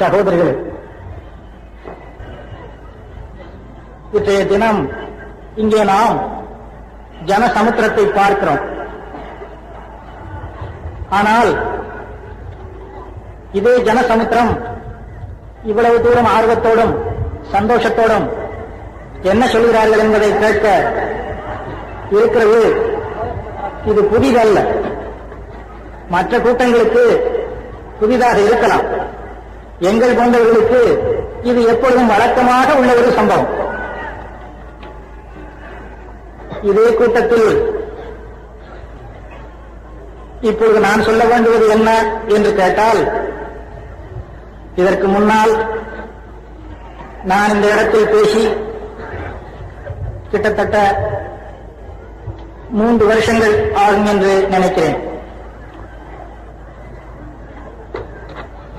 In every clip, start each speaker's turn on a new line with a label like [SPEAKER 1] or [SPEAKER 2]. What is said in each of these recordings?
[SPEAKER 1] சகோதரிகள் இன்றைய தினம் இங்கே நாம் ஜனசமுத்திரத்தை பார்க்கிறோம். ஆனால் இதே ஜனசமுத்திரம் இவ்வளவு தூரம் ஆர்வத்தோடும் சந்தோஷத்தோடும் என்ன சொல்கிறார்கள் என்பதை கேட்க இருக்கிறது. இது புதிதல்ல. மற்ற கூட்டங்களுக்கு புதிதாக இருக்கலாம். எங்கள் போன்றவர்களுக்கு இது எப்பொழுதும் வழக்கமாக உள்ள ஒரு சம்பவம். இதே கூட்டத்தில் இப்பொழுது நான் சொல்ல வேண்டுவது என்ன என்று கேட்டால் இதற்கு முன்னால் நான் இந்த இடத்தில் பேசி கிட்டத்தட்ட மூன்று வருஷங்கள் ஆகும் என்று நினைக்கிறேன்.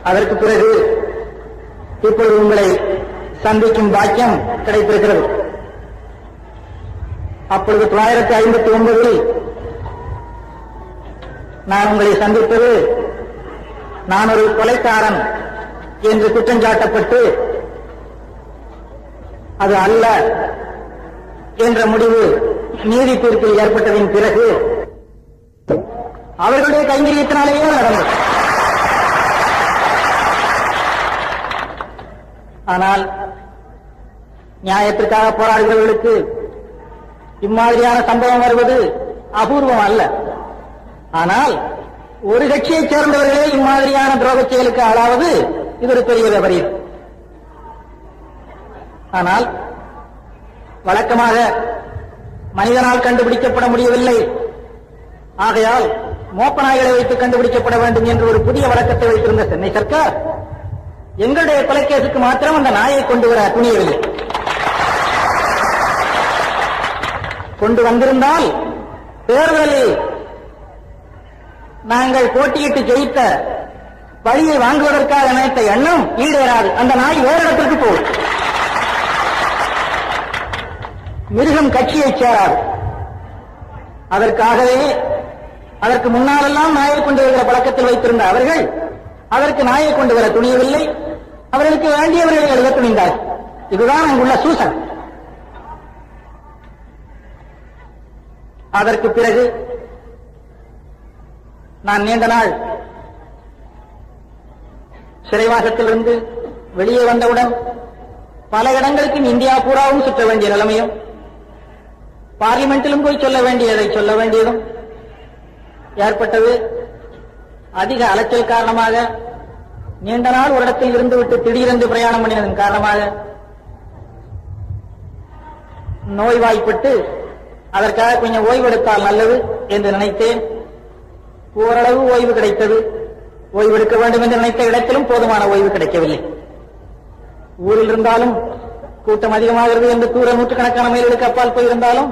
[SPEAKER 1] அதற்கு பிறகு இப்பொழுது உங்களை சந்திக்கும் பாக்கியம் கிடைத்திருக்கிறது. அப்பொழுது தொள்ளாயிரத்தி ஐம்பத்தி ஒன்பதில் நான் உங்களை சந்தித்தது நான் ஒரு கொலைக்காரன் என்று குற்றஞ்சாட்டப்பட்டு அது அல்ல என்ற முடிவு நீதி தீர்ப்பில் ஏற்பட்டதின் பிறகு அவர்களுடைய கைங்கரியத்தினாலேயே நடந்தது. ஆனால் நியாயத்திற்காக போராடுகிறவர்களுக்கு இம்மாதிரியான சம்பவம் வருவது அபூர்வம் அல்ல. ஆனால் ஒரு கட்சியைச் சேர்ந்தவர்களே இம்மாதிரியான துரோகச் செயலுக்கு ஆளாவது இது ஒரு பெரிய விபரீதம். ஆனால் வழக்கமாக மனிதனால் கண்டுபிடிக்கப்பட முடியவில்லை. ஆகையால் மோப்ப நாய்களை வைத்து கண்டுபிடிக்கப்பட வேண்டும் என்று ஒரு புதிய வழக்கத்தை வைத்திருந்த சென்னை சர்க்கார் எங்களுடைய கொலைக்கேசுக்கு மாத்திரம் அந்த நாயை கொண்டு வர துணியவில்லை. கொண்டு வந்திருந்தால் தேர்தலில் நாங்கள் போட்டியிட்டு ஜெயித்த வழியை வாங்குவதற்காக நினைத்த எண்ணம் ஈடேறாது. அந்த நாய் வேறு இடத்திற்கு போகும். மிருகம் கட்சியைச் சேராது. அதற்காகவே அதற்கு முன்னாலெல்லாம் நாயை கொண்டு வருகிற பழக்கத்தில் வைத்திருந்த அவர்கள் அதற்கு நாயை கொண்டு வர துணியவில்லை. அவர்களுக்கு வேண்டியவர்களை எழுத துணிந்தார். இதுதான் அங்குள்ள சூசன். அதற்கு பிறகு நான் நீண்ட நாள் சிறைவாசத்திலிருந்து வெளியே வந்தவுடன் பல இடங்களுக்கு இந்தியா பூராவும் சுற்ற வேண்டிய நிலைமையும் பார்லிமெண்டிலும் போய் சொல்ல வேண்டியதை சொல்ல வேண்டியதும் ஏற்பட்டது. அதிக அலைச்சல் காரணமாக நீண்ட நாள் ஒரு இடத்தில் இருந்துவிட்டு திடீரென்று பிரயாணம் பண்ணினதன் காரணமாக நோய்வாய்ப்பட்டு அதற்காக கொஞ்சம் ஓய்வெடுத்தால் நல்லது என்று நினைத்தேன். ஓரளவு ஓய்வு கிடைத்தது. ஓய்வெடுக்க வேண்டும் என்று நினைத்த இடத்திலும் போதுமான ஓய்வு கிடைக்கவில்லை. ஊரில் இருந்தாலும் கூட்டம் அதிகமாகிறது என்று தூர நூற்றுக்கணக்கான மைல்களுக்கு அப்பால் போயிருந்தாலும்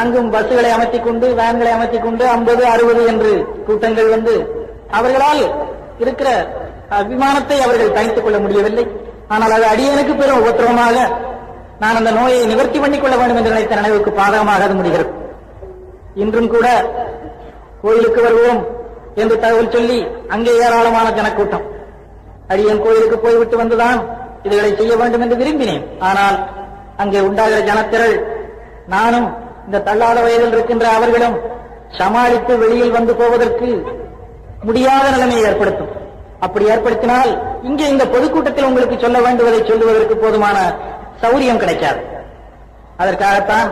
[SPEAKER 1] அங்கும் பஸ்ஸுகளை அமைத்திக் கொண்டு வேன்களை அமைத்திக் கொண்டு ஐம்பது அறுபது என்று கூட்டங்கள் வந்து அவர்களால் இருக்கிற அபிமானத்தை அவர்கள் தனித்துக் கொள்ள முடியவில்லை. ஆனால் அது அடியனுக்கு பெரும் உபத்திரவமாக நான் அந்த நோயை நிவர்த்தி பண்ணிக் கொள்ள வேண்டும் என்று நினைத்த நினைவுக்கு பாதகமாக அது முடிகிறது. இன்றும் கூட கோயிலுக்கு வருவோம் என்று தகவல் சொல்லி அங்கே ஏராளமான ஜனக்கூட்டம். அடியன் கோயிலுக்கு போய்விட்டு வந்துதான் இதுகளை செய்ய வேண்டும் என்று விரும்பினேன். ஆனால் அங்கே உண்டாகிற ஜனத்திரள் நானும் இந்த தள்ளாத வயதில் இருக்கின்ற அவர்களும் சமாளித்து வெளியில் வந்து போவதற்கு முடியாத நிலைமையை ஏற்படுத்தும். அப்படி ஏற்படுத்தினால் இங்கே இந்த பொதுக்கூட்டத்தில் உங்களுக்கு சொல்ல வேண்டுவதை சொல்லுவதற்கு போதுமான சௌரியம் கிடைக்காது. அதற்காகத்தான்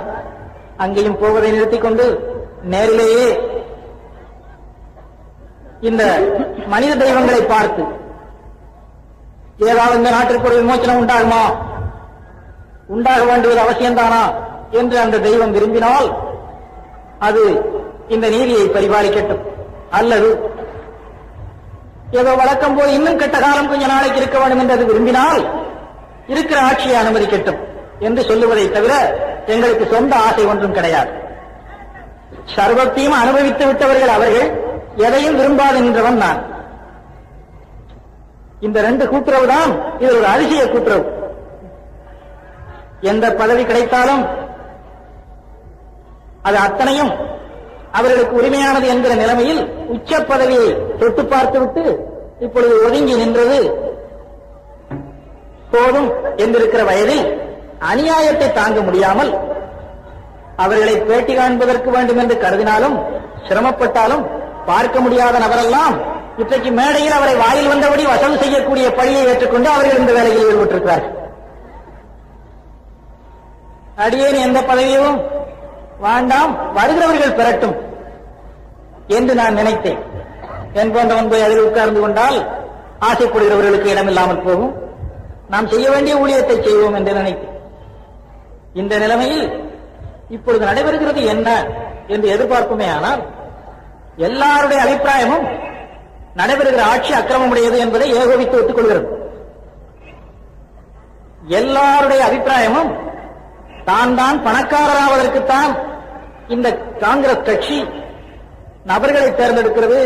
[SPEAKER 1] அங்கேயும் போவதை நிறுத்திக் கொண்டு நேரிலேயே இந்த மனித தெய்வங்களை பார்த்து ஏதாவது இந்த நாட்டிற்கு ஒரு விமோச்சனம் உண்டாகுமா? உண்டாக வேண்டுவது அவசியம்தானா என்று அந்த தெய்வம் விரும்பினால் அது இந்த நீதியை பரிபாலிக்கட்டும். அல்லது ஏதோ வழக்கம் போல் இன்னும் கெட்ட காலம் கொஞ்ச நாளைக்கு இருக்க வேண்டும் என்று அது விரும்பினால் இருக்கிற ஆட்சியை அனுமதிக்கட்டும் என்று சொல்லுவதை தவிர எங்களுக்கு சொந்த ஆசை ஒன்றும் கிடையாது. சர்வத்தையும் அனுபவித்து விட்டவர்கள் அவர்கள் எதையும் விரும்பாது நின்றவன் நான். இந்த ரெண்டு கூட்டுறவு தான் இது ஒரு அதிசய கூட்டுறவு. எந்த பதவி கிடைத்தாலும் அது அத்தனையும் அவர்களுக்கு உரிமையானது என்கிற நிலைமையில் உச்ச பதவியை தொட்டு பார்த்துவிட்டு இப்பொழுது ஒதுங்கி நின்றது. போதும் என்றிருக்கிற வயதில் அநியாயத்தை தாங்க முடியாமல் அவர்களை பேட்டி காண்பதற்கு வேண்டும் என்று கருதினாலும் சிரமப்பட்டாலும் பார்க்க முடியாத நபரெல்லாம் இன்றைக்கு மேடையில் அவரை வாயில் வந்தபடி வசம் செய்யக்கூடிய பழியை ஏற்றுக்கொண்டு அவர்கள் இந்த வேலையில் ஈடுபட்டிருக்கிறார்கள். அடியேன் எந்த பதவியும் வேண்டாம் வருகிறவர்கள் பெறட்டும் என்று நான் நினைத்தேன். என் போன்றவன் போய் அதில் உட்கார்ந்து கொண்டால் ஆசைப்படுகிறவர்களுக்கு இடமில்லாமல் போகும். நாம் செய்ய வேண்டிய ஊழியத்தை செய்வோம் என்று நினைத்தேன். இந்த நிலைமையில் இப்பொழுது நடைபெறுகிறது என்ன என்று எதிர்பார்ப்புமே ஆனால் எல்லாருடைய அபிப்பிராயமும் நடைபெறுகிற ஆட்சி அக்கிரமமுடையது என்பதை ஏகோபித்து ஒத்துக் கொள்கிறது எல்லாருடைய அபிப்பிராயமும் தான் தான் பணக்காரராவதற்குத்தான் இந்த காங்கிரஸ் கட்சி நபர்களை தேர்ந்தெடுக்கிறது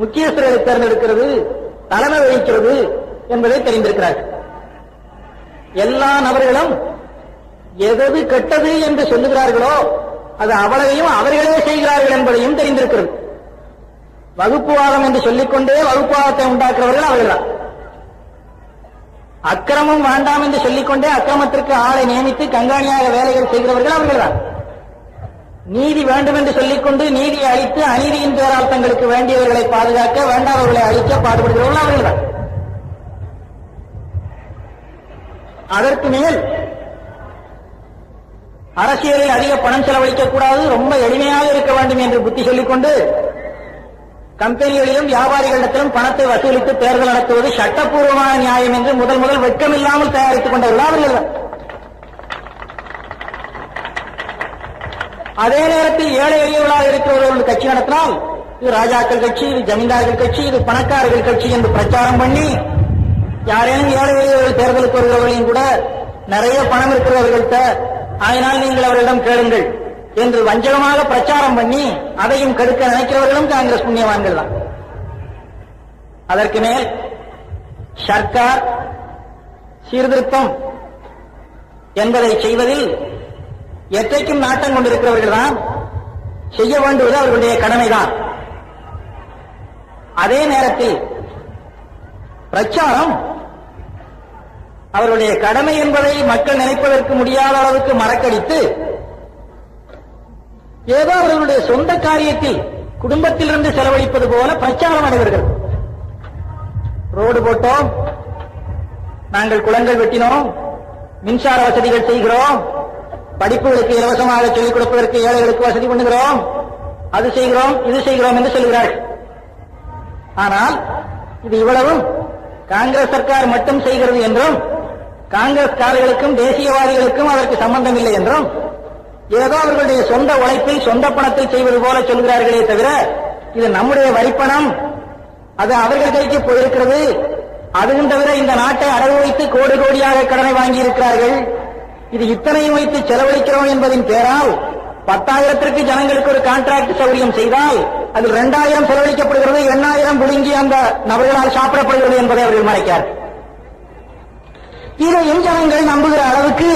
[SPEAKER 1] முக்கியஸ்தர்களை தேர்ந்தெடுக்கிறது தலைமை வகிக்கிறது என்பதை தெரிந்திருக்கிறார்கள் எல்லா நபர்களும் எதது கெட்டது என்று சொல்லுகிறார்களோ அது அவ்வளவையும் அவர்களே செய்கிறார்கள் என்பதையும் தெரிந்திருக்கிறது. வகுப்புவாதம் என்று சொல்லிக்கொண்டே வகுப்புவாதத்தை உண்டாக்குறவர்கள் அவர்கள்தான். அக்கிரமம் வேண்டாம் என்று சொல்லிக்கொண்டே அக்கிரமத்திற்கு ஆளை நியமித்து கண்காணியாக வேலைகள் செய்கிறவர்கள் அவர்கள்தான். நீதி வேண்டும் என்று சொல்லிக்கொண்டு நீதியை அளித்து அநீதியின் பேரால் தங்களுக்கு வேண்டியவர்களை பாதுகாக்க வேண்டாதவர்களை அழிக்க பாடுபடுகிறவர்கள் அவர்கள்தான் அதற்கு மேல் அரசியலில் அதிக பணம் செலவழிக்க கூடாது ரொம்ப எளிமையாக இருக்க வேண்டும் என்று புத்தி சொல்லிக்கொண்டு கம்பெனிகளிலும் வியாபாரிகளிடத்திலும் பணத்தை வசூலித்து தேர்தல் நடத்துவது சட்டப்பூர்வமான நியாயம் என்று முதல் முதல் வெட்கமில்லாமல் தயாரித்துக் கொண்டவர்கள் அவர்கள் அதே நேரத்தில் ஏழை எளியவர்களாக இருக்கிறவர்கள் கட்சி நடத்தினால் இது ராஜாக்கள் கட்சி இது ஜமீன்தார்கள் கட்சி இது பணக்காரர்கள் கட்சி என்று பிரச்சாரம் பண்ணி யாரேனும் ஏழை எளியவர்கள் தேர்தலுக்கு வருகிறவர்களையும் கூட நிறைய பணம் இருக்கிறவர்கள்ட்ட அதனால் நீங்கள் அவர்களிடம் கேளுங்கள் என்று வஞ்சகமாக பிரச்சாரம் பண்ணி அதையும் கெடுக்க நினைக்கிறவர்களும் காங்கிரஸ் புண்ணியவான்கள் தான். அதற்கு மேல் சர்க்கார் சீர்திருத்தம் என்பதை செய்வதில் எத்தைக்கும் நாட்டம் கொண்டிருக்கிறவர்கள் தான் செய்ய வேண்டுவது அவர்களுடைய கடமைதான். அதே நேரத்தில் பிரச்சாரம் அவருடைய கடமை என்பதை மக்கள் நினைப்பதற்கு முடியாத அளவுக்கு மறக்கடித்து ஏதோ அவர்களுடைய சொந்த காரியத்தில் குடும்பத்திலிருந்து செலவழிப்பது போல பிரச்சாரம் நடைபெறுகிறது ரோடு போட்டோம் நாங்கள் குளங்கள் வெட்டினோம் மின்சார வசதிகள் செய்கிறோம் படிப்புகளுக்கு இலவசமாக சொல்லிக் கொடுப்பதற்கு ஏழைகளுக்கு வசதி பண்ணுகிறோம். அது செய்கிறோம் இது செய்கிறோம் என்று சொல்கிறார்கள் ஆனால் இது இவ்வளவும். காங்கிரஸ் சர்க்கார் மட்டும் செய்கிறது என்றும் காங்கிரஸ்காரர்களுக்கும் தேசியவாதிகளுக்கும் அதற்கு சம்பந்தம் இல்லை என்றும் ஏதோ அவர்களுடைய சொந்த உழைப்பில் சொந்த பணத்தில் செய்வது போல சொல்கிறார்களே தவிர இது நம்முடைய வரிப்பணம். அது அவர்கள் கைக்கு போயிருக்கிறது. அதுவும் தவிர இந்த நாட்டை அடகு வைத்து கோடி கோடியாக கடனை வாங்கி இருக்கிறார்கள் இது இத்தனையும் வைத்து செலவழிக்கிறோம் என்பதின் பேரால் பத்தாயிரத்திற்கு ஜனங்களுக்கு ஒரு கான்ட்ராக்ட் சௌரியம் செய்தால் அதில் இரண்டாயிரம் செலவழிக்கப்படுகிறது எண்ணாயிரம் விழுங்கி அந்த நபர்களால் சாப்பிடப்படுகிறது என்பதை அவர்கள் மறைக்கார் இதையும் ஜனங்கள் நம்புகிற அளவுக்கு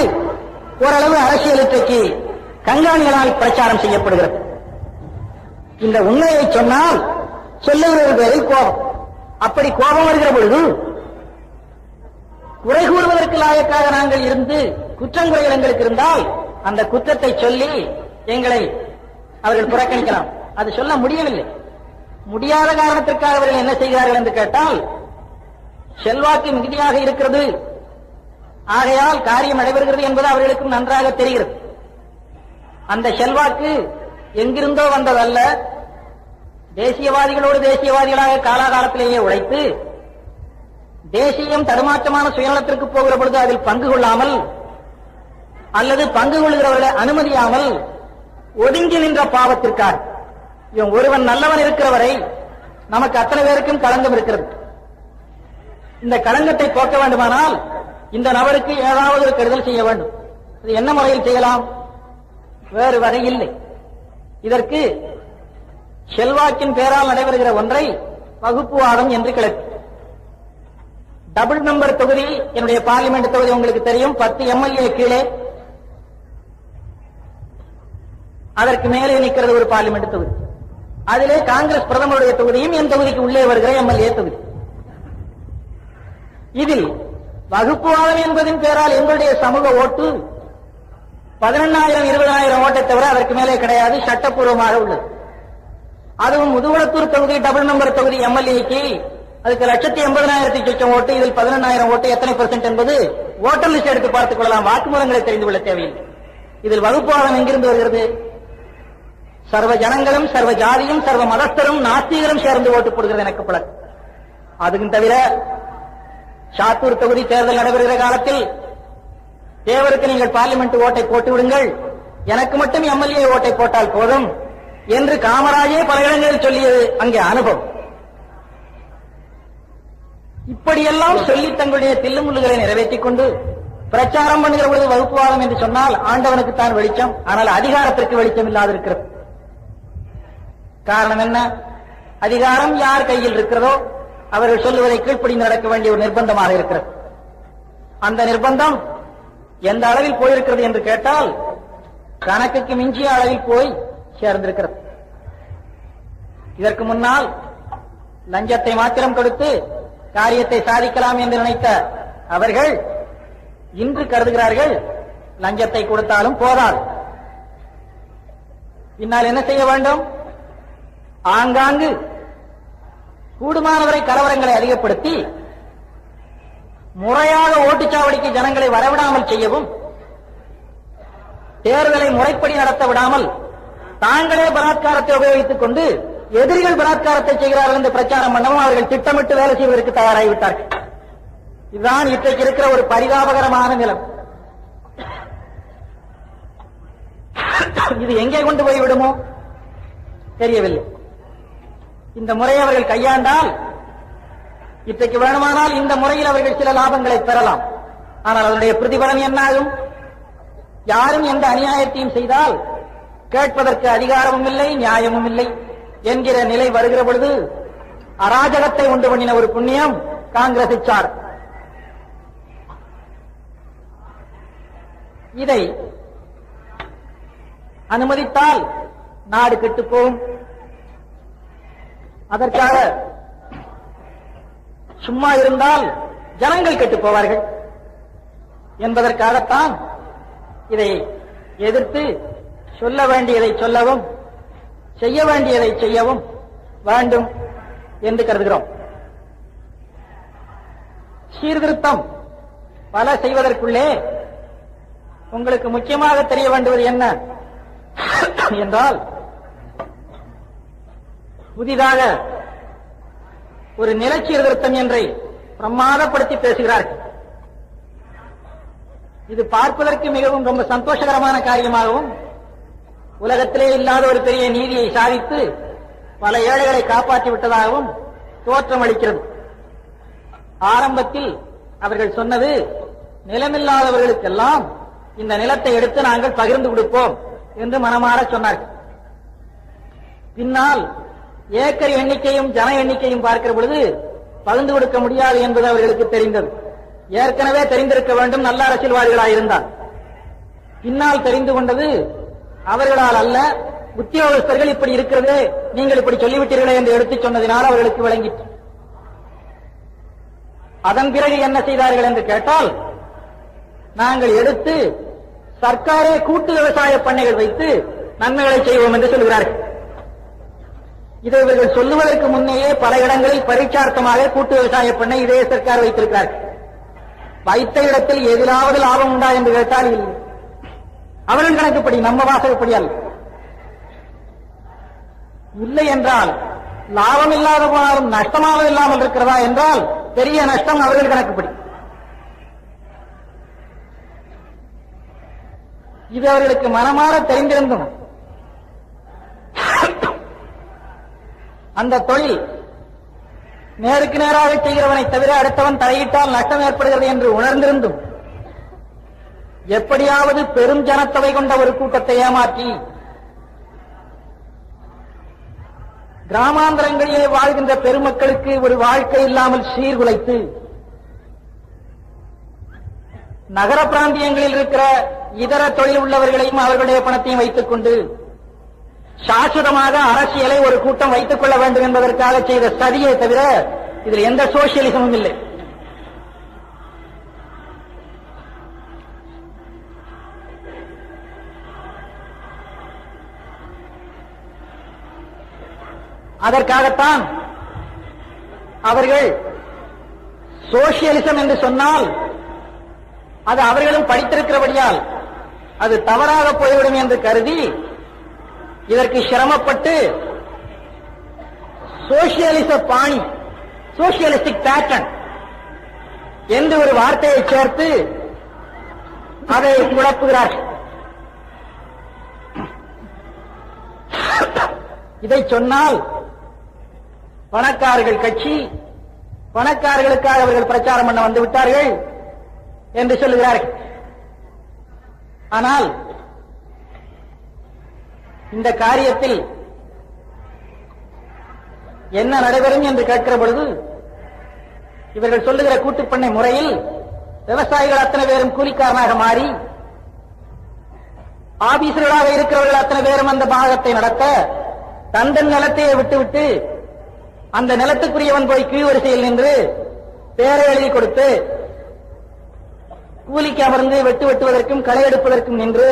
[SPEAKER 1] ஓரளவு அரசியல் இன்றைக்கு கண்காணிகளால் பிரச்சாரம் செய்யப்படுகிறது. இந்த உண்மையை சொன்னால் சொல்லுகிறவர் கோபம். அப்படி கோபம் வருகிற பொழுது குறை கூறுவதற்கு லாயக்காக நாங்கள் இருந்து குற்றங்குறைகள் எங்களுக்கு இருந்தால் அந்த குற்றத்தை சொல்லி எங்களை அவர்கள் புறக்கணிக்கலாம். அது சொல்ல முடியவில்லை. முடியாத காரணத்திற்காக அவர்கள் என்ன செய்கிறார்கள் என்று கேட்டால் செல்வாக்கு மிகுதியாக இருக்கிறது. ஆகையால் காரியம் நடைபெறுகிறது என்பது அவர்களுக்கும் நன்றாக தெரிகிறது. அந்த செல்வாக்கு எங்கிருந்தோ வந்ததல்ல. தேசியவாதிகளோடு தேசியவாதிகளாக காலாகாலத்திலேயே உழைத்து தேசியம் தடுமாற்றமான சுயநலத்திற்கு போகிற பொழுது அதில் பங்கு கொள்ளாமல் அல்லது பங்கு கொள்கிறவர்களை அனுமதியாமல் ஒதுங்கி நின்ற பாவத்திற்காக. இவன் ஒருவன் நல்லவன் இருக்கிற வரை நமக்கு அத்தனை பேருக்கும் களங்கம் இருக்கிறது. இந்த களங்கத்தை போக்க வேண்டுமானால் இந்த நபருக்கு ஏதாவது ஒரு கெடுதல் செய்ய வேண்டும். இது என்ன முறையில் செய்யலாம்? வேறு வகை இல்லை. இதற்கு செல்வாக்கின் பேரால் நடைபெறுகிற ஒன்றை வகுப்புவாதம் என்று கிளப்பி. டபுள் நம்பர் தொகுதி என்னுடைய பார்லிமெண்ட் தொகுதி உங்களுக்கு தெரியும். பத்து எம்எல்ஏ கீழே அதற்கு மேலே நிற்கிறது ஒரு பார்லிமெண்ட் தொகுதி. அதிலே காங்கிரஸ் பிரதமருடைய தொகுதியும் என் தொகுதிக்கு உள்ளே வருகிற எம்எல்ஏ தொகுதி. இதில் வகுப்புவாதம் என்பதின் பேரால் எங்களுடைய சமூக ஓட்டு பதினெண்ணாயிரம் இருபதாயிரம் ஓட்டை தவிர அதற்கு மேலே கிடையாது சட்டப்பூர்வமாக உள்ளது. அதுவும் முதுகுளத்தூர் தொகுதி டபுள் நம்பர் தொகுதி எம்எல்ஏக்கு அதுக்கு லட்சத்தி எண்பதாயிரத்தி சொச்சம் ஓட்டு இதில் பதினெண்ணாயிரம் ஓட்டு எத்தனை பெர்சென்ட் என்பது ஓட்டர் லிஸ்ட் எடுத்து பார்த்துக் கொள்ளலாம். வாக்குமூலங்களை தெரிந்து கொள்ள தேவையில்லை. இதில் வகுப்புவாதம் எங்கிருந்து வருகிறது? சர்வ ஜனங்களும் சர்வ ஜாதியும் சர்வ மதஸ்தரும் நாஸ்திகரும் சேர்ந்து ஓட்டு போடுகிறது எனக்கு பழக்கம் அதுக்கும் தவிர சாத்தூர் தொகுதி தேர்தல் நடைபெறுகிற காலத்தில் தேவருக்கு நீங்கள் பார்லிமெண்ட் ஓட்டை போட்டு விடுங்கள். எனக்கு மட்டும் எம்எல்ஏ ஓட்டை போட்டால் போதும் என்று காமராஜே பல இடங்களில் சொல்லியது அங்கே அனுபவம். இப்படியெல்லாம் சொல்லி தங்களுடைய தில்லுமுள்ளுகளை நிறைவேற்றிக் கொண்டு பிரச்சாரம் பண்ணுகிற பொழுது வகுப்புவாதம் என்று சொன்னால் ஆண்டவனுக்கு தான் வெளிச்சம். ஆனால் அதிகாரத்திற்கு வெளிச்சம் இல்லாதிருக்கிறது. காரணம் என்ன? அதிகாரம் யார் கையில் இருக்கிறதோ அவர்கள் சொல்லுவதை கீழ்ப்படிந்து நடக்க வேண்டிய ஒரு நிர்பந்தமாக இருக்கிறது. அந்த நிர்பந்தம் எந்த அளவில் போயிருக்கிறது என்று கேட்டால் கணக்குக்கு மிஞ்சிய அளவில் போய் சேர்ந்திருக்கிறது. இதற்கு முன்னால் லஞ்சத்தை மாத்திரம் கொடுத்து காரியத்தை சாதிக்கலாம் என்று நினைத்த அவர்கள் இன்று கருதுகிறார்கள் லஞ்சத்தை கொடுத்தாலும் போதாது. பின்னால் என்ன செய்ய வேண்டும்? ஆங்காங்கு கூடுமானவரை கலவரங்களை அதிகப்படுத்தி முறையாக ஓட்டுச்சாவடிக்கு ஜனங்களை வரவிடாமல் செய்யவும் தேர்தலை முறைப்படி நடத்த விடாமல் தாங்களே பலாத்காரத்தை உபயோகித்துக் கொண்டு எதிரிகள் பலாத்காரத்தை செய்கிறார்கள் என்று பிரச்சாரம் பண்ணவும் அவர்கள் திட்டமிட்டு வேலை செய்வதற்கு தயாராகிவிட்டார்கள். இதுதான் இன்றைக்கு இருக்கிற ஒரு பரிதாபகரமான நிலம். இது எங்கே கொண்டு போய் விடுமோ? தெரியவில்லை. இந்த முறையை அவர்கள் கையாண்டால் இன்றைக்கு வேணுமானால் இந்த முறையில் அவர்கள் சில லாபங்களை பெறலாம். ஆனால் அதனுடைய பிரதிபலன் என்னாகும்? யாரும் எந்த அநியாயத்தையும் செய்தால் கேட்பதற்கு அதிகாரமும் இல்லை நியாயமும் இல்லை என்கிற நிலை வருகிற பொழுது அராஜகத்தை உண்டு பண்ணின ஒரு புண்ணியம் காங்கிரஸ் சார். இதை அனுமதித்தால் நாடு கெட்டுப்போகும் அதற்காக சும்மா இருந்தால் ஜனங்கள் கெட்டு போவார்கள் என்பதற்காகத்தான் இதை எதிர்த்து சொல்ல வேண்டியதை சொல்லவும் செய்ய வேண்டியதை செய்யவும் வேண்டும் என்று கருதுகிறோம். சீர்திருத்தம் பல செய்வதற்குள்ளே உங்களுக்கு முக்கியமாக தெரிய வேண்டுவது என்ன? என்றால் புதிதாக ஒரு நிலச்சீர்திருத்தம் என்றை பிரமாதப்படுத்தி பேசுகிறார்கள். இது பார்ப்பதற்கு மிகவும் ரொம்ப சந்தோஷகரமான காரியமாகவும் உலகத்திலே இல்லாத ஒரு பெரிய நீதியை சாதித்து பல ஏழைகளை காப்பாற்றி விட்டதாகவும் தோற்றம் அளிக்கிறது. ஆரம்பத்தில் அவர்கள் சொன்னது நிலமில்லாதவர்களுக்கெல்லாம் இந்த நிலத்தை எடுத்து நாங்கள் பகிர்ந்து கொடுப்போம் என்று மனமாற சொன்னார்கள். பின்னால் ஏக்கர் எண்ணிக்கையும் ஜன எண்ணிக்கையும் பார்க்கிற பொழுது பகிர்ந்து கொடுக்க முடியாது என்பது அவர்களுக்கு தெரிந்தது. ஏற்கனவே தெரிந்திருக்க வேண்டும் நல்ல அரசியல்வாதிகளாயிருந்தார் பின்னால் தெரிந்து கொண்டது அவர்களால் அல்ல உத்தியோகஸ்தர்கள் இப்படி இருக்கிறது நீங்கள் இப்படி சொல்லிவிட்டீர்களே என்று எடுத்துச் சொன்னதினால் அவர்களுக்கு விளங்கிற்று. அதன் பிறகு என்ன செய்தார்கள் என்று கேட்டால் நாங்கள் எடுத்து சர்க்காரே கூட்டு விவசாய பண்ணைகள் வைத்து நன்மைகளை செய்வோம் என்று சொல்கிறார்கள். இதை இவர்கள் சொல்லுவதற்கு முன்னேயே பல இடங்களில் பரீட்சார்த்தமாக கூட்டு விவசாய பண்ண இதே சர்க்கார் வைத்திருக்கிறார்கள் வைத்த இடத்தில் எதிலாவது லாபம் உண்டா என்று கேட்டால் இல்லை. அவர்கள் கணக்குப்படி நம்ம வாசகப்படி அல்ல. இல்லை என்றால் லாபம் இல்லாத போனாலும் நஷ்டமாக இல்லாமல் இருக்கிறதா என்றால் பெரிய நஷ்டம் அவர்கள் கணக்குப்படி. இது அவர்களுக்கு மனமாற தெரிந்திருந்தும் அந்த தொழில் நேருக்கு நேராக செய்கிறவனை தவிர அடுத்தவன் தலையிட்டால் நஷ்டம் ஏற்படுகிறது என்று உணர்ந்திருந்தும் எப்படியாவது பெரும் ஜனத்தொகை கொண்ட ஒரு கூட்டத்தை ஏமாற்றி கிராமாந்தரங்களிலே வாழ்கின்ற பெருமக்களுக்கு ஒரு வாழ்க்கை இல்லாமல் சீர்குலைத்து நகர பிராந்தியங்களில் இருக்கிற இதர தொழில் உள்ளவர்களையும் அவர்களுடைய பணத்தையும் வைத்துக் கொண்டு சாஸ்வதமாக அரசியலை ஒரு கூட்டம் வைத்துக் கொள்ள வேண்டும் என்பதற்காக செய்த சதியை தவிர இதில் எந்த சோசியலிசமும் இல்லை. அதற்காகத்தான் அவர்கள் சோசியலிசம் என்று சொன்னால் அது அவர்களும் படித்திருக்கிறபடியால் அது தவறாக போய்விடும் என்று கருதி இதற்கு சிரமப்பட்டு சோசியலிச பாணி சோசியலிஸ்டிக் பேட்டர்ன் என்று ஒரு வார்த்தையை சேர்த்து அதை குழப்புகிறார்கள். இதை சொன்னால் பணக்காரர்கள் கட்சி பணக்காரர்களுக்காக அவர்கள் பிரச்சாரம் பண்ண வந்து விட்டார்கள் என்று சொல்லுகிறார்கள். ஆனால் இந்த காரியத்தில் என்ன நடைபெறும் என்று கேட்கிற பொழுது இவர்கள் சொல்லுகிற கூட்டுப்பண்ணை முறையில் விவசாயிகள் அத்தனை பேரும் கூலிக்காரனாக மாறி ஆபீசர்களாக இருக்கிறவர்கள் அத்தனை பேரும் அந்த பாகத்தை நடத்த தந்தன் நிலத்தையே விட்டுவிட்டு அந்த நிலத்துக்குரியவன் போய் கீழ்வரிசையில் நின்று பேரை எழுதி கொடுத்து கூலிக்கு அமர்ந்து வெட்டு வெட்டுவதற்கும் களை எடுப்பதற்கும் நின்று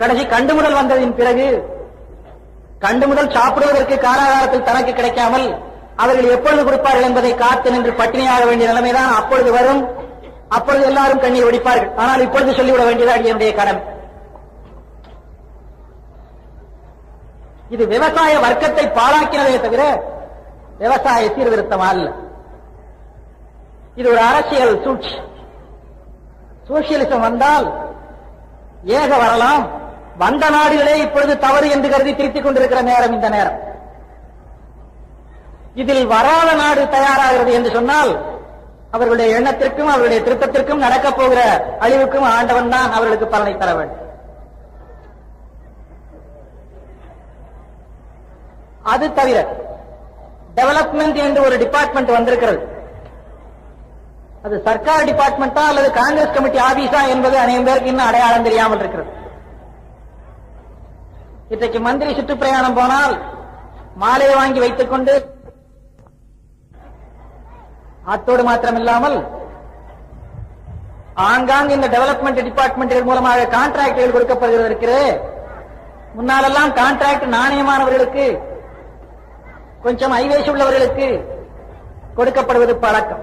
[SPEAKER 1] கடைசி கண்டுமுதல் வந்ததின் பிறகு கண்டுமுதல் சாப்பிடுவதற்கு காராகாரத்தில் தனக்கு கிடைக்காமல் அவர்கள் எப்பொழுது கொடுப்பார்கள் என்பதை காத்து நின்று பட்டினியாக வேண்டிய நிலைமைதான் அப்பொழுது வரும். அப்பொழுது எல்லாரும் கண்ணீர் வெடிப்பார்கள். ஆனால் இப்பொழுது சொல்லிவிட வேண்டியதான் என்னுடைய கடன். இது விவசாய வர்க்கத்தை பாழாக்கினதே தவிர விவசாய சீர்திருத்தம் அல்ல. இது ஒரு அரசியல் சூழ்ச்சி. சோசியலிசம் வந்தால் ஏக வரலாம் வந்த நாடுகளே இப்பொழுது தவறு என்று கருதி திருத்திக் கொண்டிருக்கிற நேரம் இந்த நேரம். இதில் வராத நாடு தயாராகிறது என்று சொன்னால் அவர்களுடைய எண்ணத்திற்கும் அவருடைய திருத்தத்திற்கும் நடக்கப் போகிற அழிவுக்கும் ஆண்டவன் தான் அவர்களுக்கு பலனை தர வேண்டும். அது தவிர டெவலப்மெண்ட் என்று ஒரு டிபார்ட்மெண்ட் வந்திருக்கிறது. அது சர்க்கார் டிபார்ட்மெண்டா அல்லது காங்கிரஸ் கமிட்டி ஆபீஸா என்பது அநேகம் பேருக்கு இன்னும் அடையாளம் தெரியாமல் இருக்கிறது. இன்றைக்கு மந்திரி சுற்றுப்பிரயாணம் போனால் மாலையை வாங்கி வைத்துக் கொண்டு அத்தோடு மாத்திரமில்லாமல் ஆங்காங்கு இந்த டெவலப்மெண்ட் டிபார்ட்மெண்ட்கள் மூலமாக கான்ட்ராக்டுகள் கொடுக்கப்படுகிறது இருக்கிறது முன்னாலெல்லாம் கான்ட்ராக்ட் நாணயமானவர்களுக்கு கொஞ்சம் ஐவேசி உள்ளவர்களுக்கு கொடுக்கப்படுவது பழக்கம்.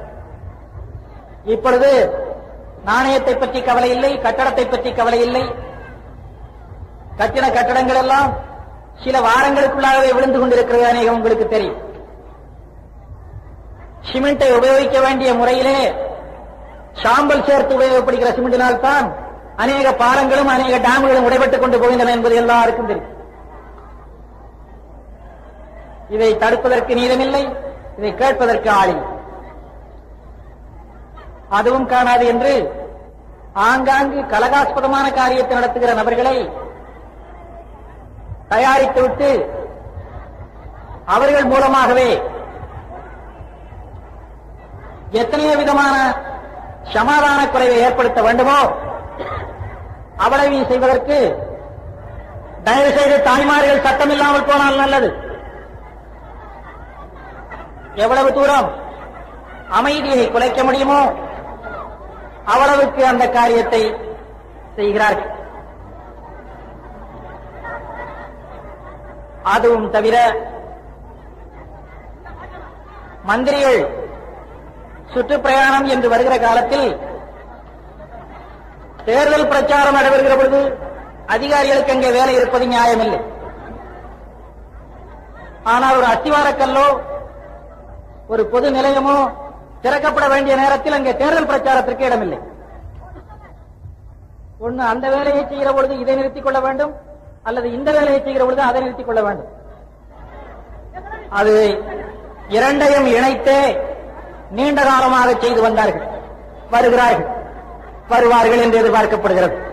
[SPEAKER 1] இப்பொழுது நாணயத்தை பற்றி கவலை இல்லை கட்டடத்தை பற்றி கவலை இல்லை. கட்டிட கட்டடங்கள் எல்லாம் சில வாரங்களுக்குள்ளாகவே விழுந்து கொண்டிருக்கிறது அநேகம் உங்களுக்கு தெரியும். சிமெண்டை உபயோகிக்க வேண்டிய முறையிலே சாம்பல் சேர்த்து உபயோகப்படுகிற சிமெண்டினால் தான் அநேக பாலங்களும் அநேக டேம்களும் உடைபட்டுக் கொண்டு போகின்றன என்பது எல்லாருக்கும் தெரியும். இதை தடுப்பதற்கு நீதமில்லை இதை கேட்பதற்கு ஆளில் அதுவும் காணாது என்று ஆங்காங்கு கலகாஸ்பதமான காரியத்தை நடத்துகிற நபர்களை தயாரித்துவிட்டு அவர்கள் மூலமாகவே எத்தனையோ விதமான சமாதான குறைவை ஏற்படுத்த வேண்டுமோ அவ்வளவையும் செய்வதற்கு தயவு செய்து தாய்மார்கள் சட்டமில்லாமல் போனால் நல்லது. எவ்வளவு தூரம் அமைதியை குலைக்க முடியுமோ அவ்வளவுக்கு அந்த காரியத்தை செய்கிறார்கள். அதுவும் தவிர மந்திரிகள் சுற்றுப்பிரயாணம் என்று வருகிற காலத்தில் தேர்தல் பிரச்சாரம் நடைபெறுகிற பொழுது அதிகாரிகளுக்கு அங்கே வேலை இருப்பது நியாயமில்லை. ஆனால் ஒரு அத்திவாரக்கல்லோ ஒரு பொது நிலையமோ திறக்கப்பட வேண்டிய நேரத்தில் அங்கே தேர்தல் பிரச்சாரத்திற்கு இடமில்லை. ஒண்ணு அந்த வேலையை செய்கிற பொழுது இதை நிறுத்திக் கொள்ள வேண்டும் அல்லது இந்த வேலையை செய்கிற பொழுது அதை நிறுத்திக் கொள்ள வேண்டும். அது இரண்டையும் இணைத்தே நீண்ட காலமாக செய்து வந்தார்கள். வருகிறார்கள். வருவார்கள் என்று எதிர்பார்க்கப்படுகிறது.